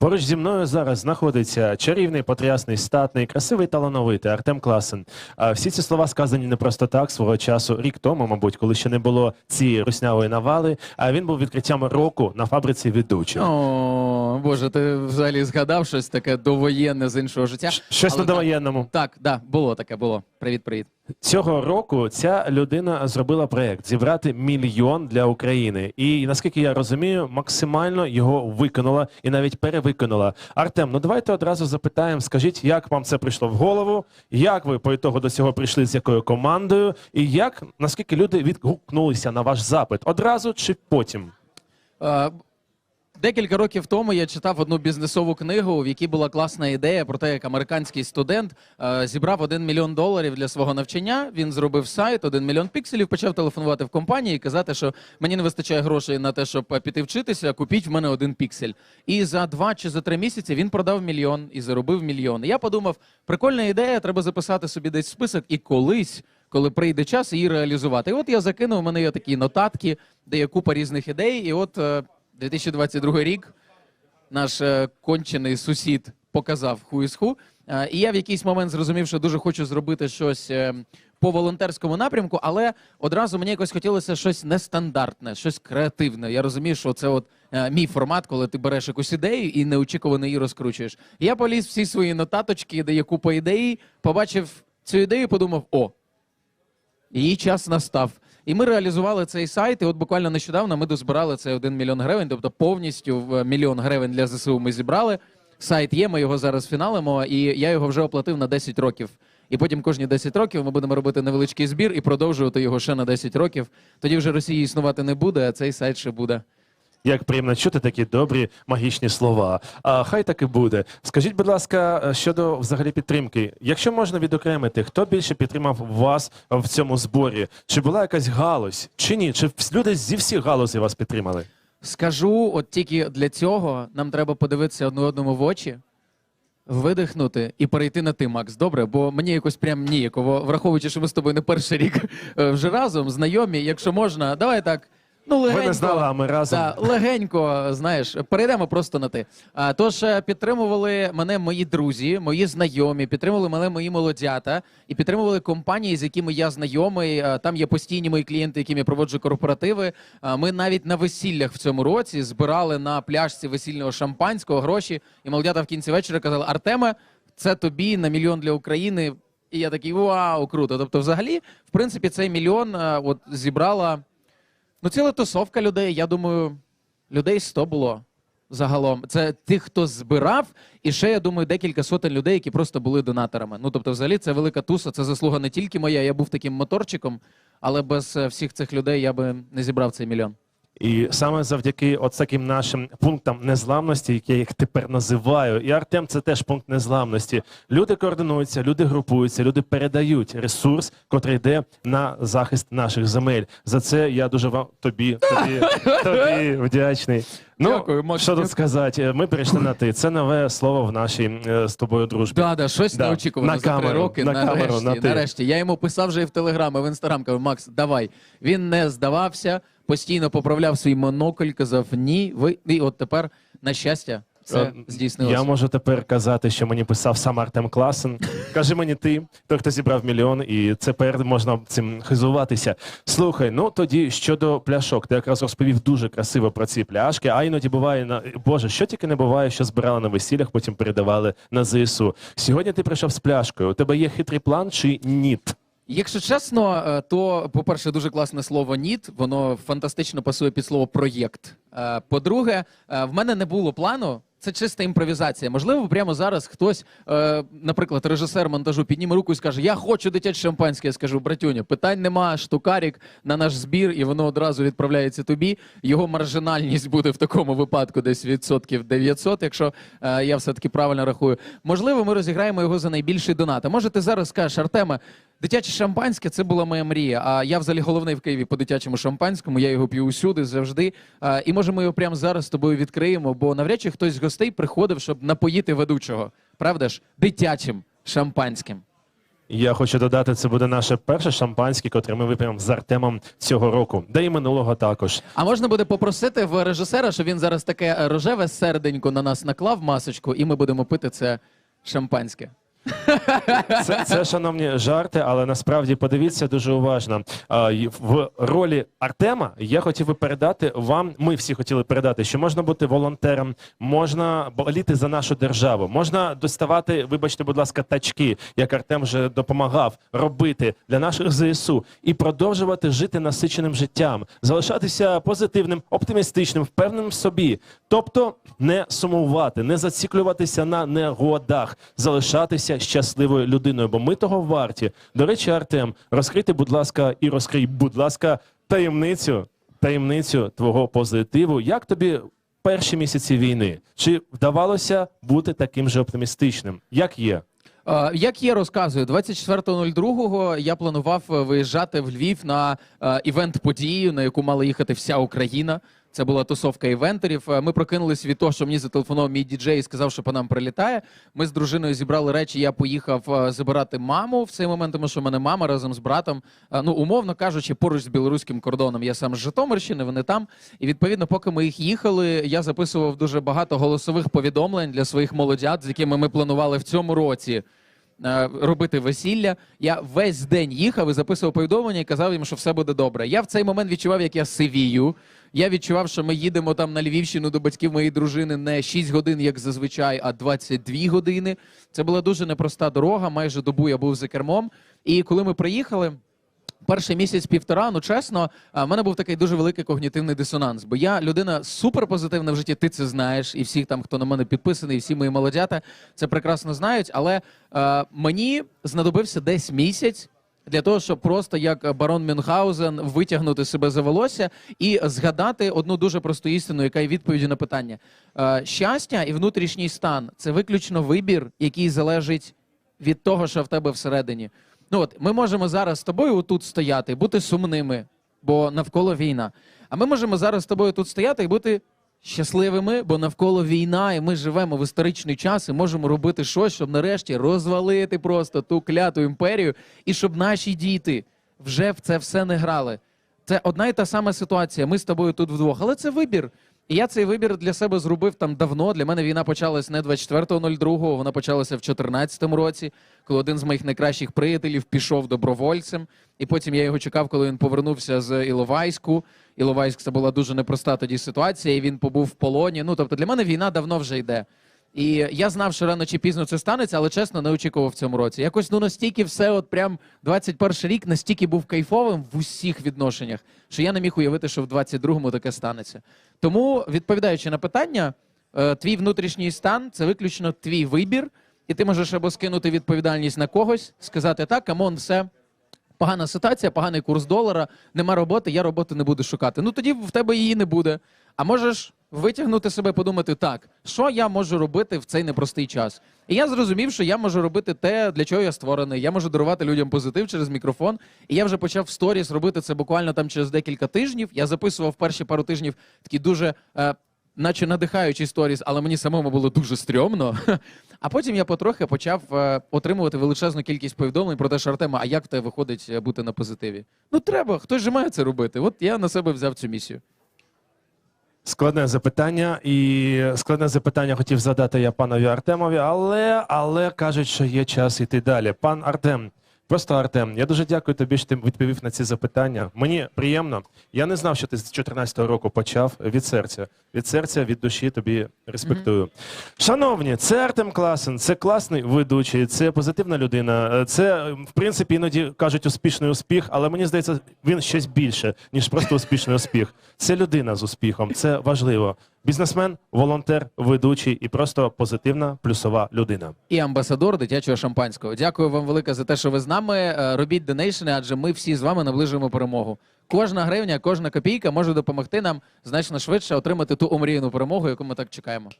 Поруч зі мною зараз знаходиться чарівний, потрясний, статний, красивий, талановитий Артем Класен. А всі ці слова сказані не просто так свого часу, рік тому, мабуть, коли ще не було цієї руснявої навали. А він був відкриттям року на фабриці ведучих. О, Боже, ти взагалі згадав щось таке довоєнне з іншого життя. Щось Але на довоєнному. Так, да, було таке, було. Привіт, привіт. Цього року ця людина зробила проект зібрати мільйон для України. І наскільки я розумію, максимально його виконала і навіть перевиконала. Артем, ну давайте одразу запитаємо. Скажіть, як вам це прийшло в голову? Як ви по ітогу до цього прийшли з якою командою? І як наскільки люди відгукнулися на ваш запит? Одразу чи потім? Декілька років тому я читав одну бізнесову книгу, в якій була класна ідея про те, як американський студент е, зібрав один мільйон доларів для свого навчання. Він зробив сайт, один мільйон пікселів, почав телефонувати в компанії і казати, що мені не вистачає грошей на те, щоб е, піти вчитися, купіть в мене один піксель. І за два чи за три місяці він продав мільйон і заробив мільйон. Я подумав, прикольна ідея, треба записати собі десь список і колись. Коли прийде час її реалізувати. І от я закинув, у мене є такі нотатки, де є купа різних ідей. І от е, 2022 рік наш е, кончений сусід показав хуїсху. Е, І я в якийсь момент зрозумів, що дуже хочу зробити щось е, по волонтерському напрямку, але одразу мені якось хотілося щось нестандартне, щось креативне. Я розумію, що це от мій формат, коли ти береш якусь ідею і неочікувано її розкручуєш. Я поліз всі свої нотаточки, де є купа ідей, побачив цю ідею, подумав: о, Її час настав. І ми реалізували цей сайт. І от буквально нещодавно ми дозбирали цей 1 мільйон гривень, тобто повністю в мільйон гривень для ЗСУ ми зібрали. Сайт є, ми його зараз фіналимо, і я його вже оплатив на 10 років. І потім кожні 10 років ми будемо робити невеличкий збір і продовжувати його ще на 10 років. Тоді вже Росії існувати не буде, а цей сайт ще буде. Як приємно чути такі добрі магічні слова. А хай так і буде. Скажіть, будь ласка, е, щодо взагалі підтримки, якщо можна відокремити, хто більше підтримав вас в цьому зборі? Чи була якась галузь, чи ні? Чи люди зі всіх галузей вас підтримали? Скажу, от тільки для цього нам треба подивитися одне одному в очі, видихнути і перейти на ти, Макс. Добре, бо мені якось прям ніяково, враховуючи, що ми з тобою не перший рік е, вже разом, знайомі, якщо можна, давай так. Ну, легенько. Ви не знали, а ми разом. Да, легенько, знаєш, перейдемо просто на ти. А, тож е, підтримували мене мої друзі, мої знайомі, підтримували мене мої молодята і підтримували компанії, з якими я знайомий. А, Там є постійні мої клієнти, яким я проводжу корпоративи. А, Ми навіть на весіллях в цьому році збирали на пляжці весільного шампанського гроші. І молодята в кінці вечора казали: Артеме, це тобі на мільйон для України. І я такий вау, круто. Тобто, взагалі, в принципі, цей мільйон а, от зібрала. Ну, ціла тусовка людей. Я думаю, людей 100 було загалом. Це тих, хто збирав, і ще я думаю, декілька сотень людей, які просто були донаторами. Ну тобто, взагалі, це велика туса. Це заслуга не тільки моя. Я був таким моторчиком, але без е, всіх цих людей я би не зібрав цей мільйон. І саме завдяки от таким нашим пунктам незламності, які я їх тепер називаю, і Артем це теж пункт незламності. Люди координуються, люди групуються, люди передають ресурс, котрий йде на захист наших земель. За це я дуже вам тобі, тобі, тобі вдячний. Ну Дякую, Макс, що тут сказати? Ми перейшли на ти. Це нове слово в нашій е, з тобою дружбі. Да, да, щось Да. неочікувано На за три камеру, роки. на нарешті, камеру, на ти. нарешті. Я йому писав вже і в Телеграм, і в інстаграм. Кажу, Макс, давай. Він не здавався, постійно поправляв свій монокль, казав ні. Ви і от тепер, на щастя, це здійснилося. Я можу тепер казати, що мені писав сам Артем Класен. Кажи мені ти, той, хто зібрав мільйон, і тепер можна цим хизуватися. Слухай, ну тоді щодо пляшок, ти якраз розповів дуже красиво про ці пляшки, а іноді буває на Боже, що тільки не буває, що збирали на весіллях, потім передавали на ЗСУ. Сьогодні ти прийшов з пляшкою. У тебе є хитрий план чи ніт? Якщо чесно, е, то, по-перше, дуже класне слово ніт, воно фантастично пасує під слово проєкт. Е, По-друге, е, в мене не було плану. Це чиста імпровізація. Можливо, прямо зараз хтось, наприклад, режисер монтажу підніме руку і скаже: Я хочу дитяче шампанське. Я скажу, братюню, питань нема, штукарік на наш збір, і воно одразу відправляється тобі. Його маржинальність буде в такому випадку десь відсотків 900, якщо я все таки правильно рахую. Можливо, ми розіграємо його за найбільший донат. А може, ти зараз скажеш, Артеме, Дитяче шампанське це була моя мрія. А я взагалі головний в Києві по дитячому шампанському. Я його п'ю усюди завжди. А, і може ми його прямо зараз з тобою відкриємо, бо навряд чи хтось з гостей приходив, щоб напоїти ведучого. Правда ж? Дитячим шампанським. Я хочу додати, це буде наше перше шампанське, котре ми вип'ємо з Артемом цього року, да і минулого також. А можна буде попросити в режисера, щоб він зараз таке рожеве серденько на нас наклав масочку, і ми будемо пити це шампанське. Це, це шановні жарти, але насправді подивіться дуже уважно. В ролі Артема я хотів би передати вам. Ми всі хотіли передати, що можна бути волонтером, можна боліти за нашу державу, можна доставати, вибачте, будь ласка, тачки, як Артем вже допомагав робити для наших ЗСУ, і продовжувати жити насиченим життям, залишатися позитивним, оптимістичним, впевненим в собі. Тобто не сумувати, не зациклюватися на негодах, залишатися щасливою людиною, бо ми того варті. До речі, Артем, розкрийте, будь ласка, і розкрий, будь ласка, таємницю, таємницю твого позитиву. Як тобі перші місяці війни? Чи вдавалося бути таким же оптимістичним? Як є? Як я розказую, 24.02 я планував е, виїжджати в Львів на е, івент-подію, на яку мала їхати вся Україна. Це була тусовка івентерів. Е, Ми прокинулись від того, що мені зателефонував мій діджей і сказав, що по нам прилітає. Ми з дружиною зібрали речі. Я поїхав е, забирати маму в цей момент, тому що в мене мама разом з братом. е, Ну, умовно кажучи, поруч з білоруським кордоном. Я сам з Житомирщини, вони там. І відповідно, поки ми їх їхали, я записував дуже багато голосових повідомлень для своїх молодят, з якими ми планували в цьому році робити весілля. Я весь день їхав і записував повідомлення і казав їм, що все буде добре. Я в цей момент відчував, як я сивію. Я відчував, що ми їдемо там на Львівщину до батьків моєї дружини не 6 годин, як зазвичай, а 22 години. Це була дуже непроста дорога. Майже добу я був за кермом. І коли ми приїхали. Перший місяць півтора, ну чесно, а, в мене був такий дуже великий когнітивний дисонанс. Бо я людина суперпозитивна в житті, ти це знаєш, і всі там, хто на мене підписаний, і всі мої молодята це прекрасно знають. Але е, мені знадобився десь місяць. Для того, щоб просто як барон Мюнхгаузен витягнути себе за волосся і згадати одну дуже просту істину, яка є відповіддю на питання. Е, щастя і внутрішній стан це виключно вибір, який залежить від того, що в тебе всередині. Ну от ми можемо зараз з тобою отут стояти, бути сумними, бо навколо війна. А ми можемо зараз з тобою тут стояти і бути щасливими, бо навколо війна, і ми живемо в історичний час і можемо робити щось, щоб нарешті розвалити просто ту кляту імперію, і щоб наші діти вже в це все не грали. Це одна і та сама ситуація. Ми з тобою тут вдвох, але це вибір. І я цей вибір для себе зробив там давно. Для мене війна почалась не 24.02, вона почалася в 2014 році, коли один з моїх найкращих приятелів пішов добровольцем. І потім я його чекав, коли він повернувся з Іловайську. Іловайськ це була дуже непроста тоді ситуація, і він побув в полоні. Ну тобто для мене війна давно вже йде. І я знав, що рано чи пізно це станеться, але чесно не очікував в цьому році. Якось ну настільки все, от прям 21 рік настільки був кайфовим в усіх відношеннях, що я не міг уявити, що в 22-му таке станеться. Тому, відповідаючи на питання, е, твій внутрішній стан це виключно твій вибір, і ти можеш або скинути відповідальність на когось, сказати так, камон, все. Погана ситуація, поганий курс долара, нема роботи, я роботи не буду шукати. Ну тоді в тебе її не буде. А можеш витягнути себе, подумати, так, що я можу робити в цей непростий час. І я зрозумів, що я можу робити те, для чого я створений. Я можу дарувати людям позитив через мікрофон. І я вже почав в сторіс робити це буквально там через декілька тижнів. Я записував перші пару тижнів такі дуже. Е, Наче надихаючий сторіс, але мені самому було дуже стрьомно. А потім я потрохи почав е, отримувати величезну кількість повідомлень про те, що Артема, а як в тебе виходить е, бути на позитиві? Ну треба, хтось же має це робити. От я на себе взяв цю місію. Складне запитання, і складне запитання хотів задати я панові Артемові, але, але кажуть, що є час іти далі. Пан Артем, просто Артем, я дуже дякую тобі, що ти відповів на ці запитання. Мені приємно. Я не знав, що ти з 2014 року почав від серця. Від серця, від душі тобі респектую. Шановні, це Артем Класен, це класний ведучий, це позитивна людина. Це, в принципі, іноді кажуть успішний успіх, але мені здається, він щось більше, ніж просто успішний успіх. Це людина з успіхом, це важливо. Бізнесмен, волонтер, ведучий і просто позитивна плюсова людина. І амбасадор дитячого шампанського. Дякую вам велике за те, що ви з нами. Е, Робіть донейшни, адже ми всі з вами наближуємо перемогу. Кожна гривня, кожна копійка може допомогти нам значно швидше отримати ту омріяну перемогу, яку ми так чекаємо.